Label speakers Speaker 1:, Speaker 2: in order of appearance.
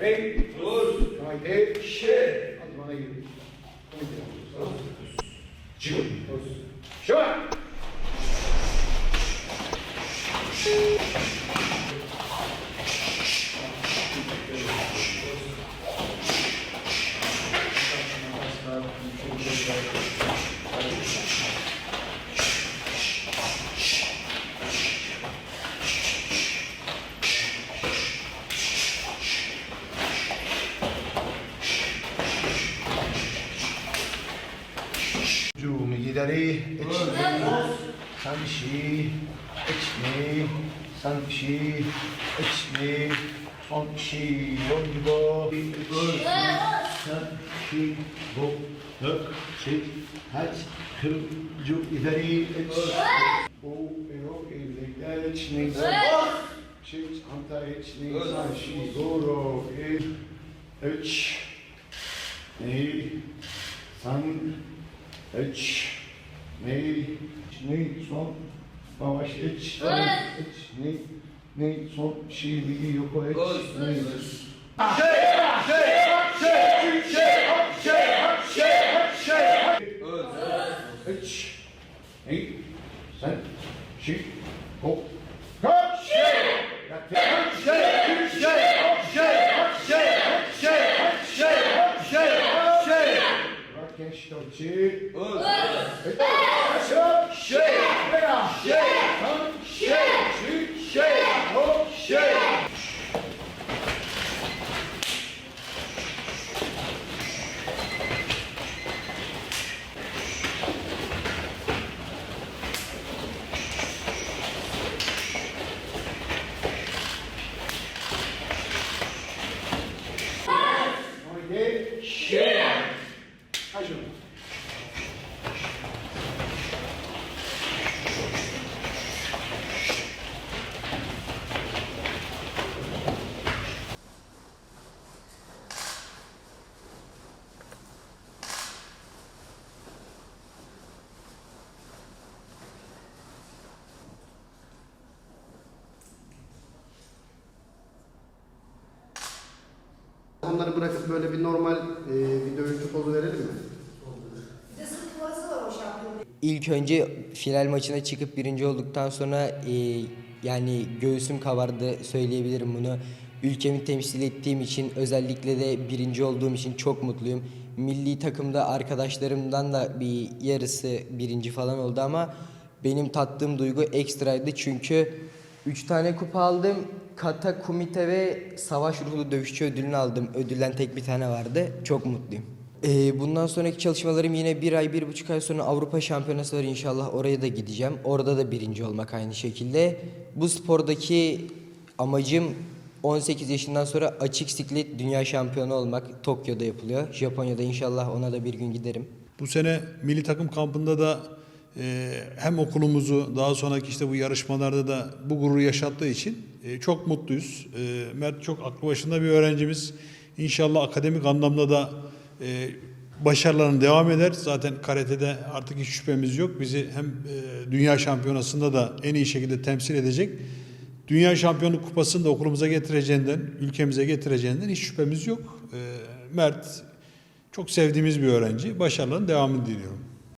Speaker 1: Bey.
Speaker 2: Dur.
Speaker 1: Haydi.
Speaker 2: Şey.
Speaker 1: Hadi bana gir. Çık. Şu an. Giù, gideri, içmeyi, sanşi, içmeyi, sanşi, içmeyi, sanşi, yolcu, sanşi, bu, dök, çek, haç, kırıcı, gideri, iç, o, ero, evlilikler, içmeyi, çek, anta, içmeyi, sanşi, doğru, üç, ne, san, üç, ne, ne, son, savaş, üç, üç, ne, ne, son, şiiri yok, üç,
Speaker 2: Öz.
Speaker 1: ne,
Speaker 2: Öz. Öz.
Speaker 1: üç, 깨시던지 Yeah! treasure.
Speaker 3: Onları bırakıp böyle bir normal e, bir dövüşçü pozu verelim mi?
Speaker 4: İlk önce final maçına çıkıp birinci olduktan sonra e, yani göğsüm kabardı söyleyebilirim bunu. Ülkemi temsil ettiğim için özellikle de birinci olduğum için çok mutluyum. Milli takımda arkadaşlarımdan da bir yarısı birinci falan oldu ama benim tattığım duygu ekstraydı çünkü 3 tane kupa aldım. Kata, kumite ve savaş ruhlu dövüşçü ödülünü aldım. Ödülden tek bir tane vardı. Çok mutluyum. Ee, bundan sonraki çalışmalarım yine bir ay, bir buçuk ay sonra Avrupa Şampiyonası var inşallah. Oraya da gideceğim. Orada da birinci olmak aynı şekilde. Bu spordaki amacım 18 yaşından sonra açık siklet dünya şampiyonu olmak. Tokyo'da yapılıyor. Japonya'da inşallah ona da bir gün giderim.
Speaker 5: Bu sene milli takım kampında da hem okulumuzu daha sonraki işte bu yarışmalarda da bu gururu yaşattığı için e, çok mutluyuz. E, Mert çok aklı başında bir öğrencimiz. İnşallah akademik anlamda da e, başarılarına devam eder. Zaten karatede artık hiç şüphemiz yok. Bizi hem e, dünya şampiyonasında da en iyi şekilde temsil edecek. Dünya şampiyonluk kupasını da okulumuza getireceğinden, ülkemize getireceğinden hiç şüphemiz yok. E, Mert çok sevdiğimiz bir öğrenci. Başarıların devamını diliyorum.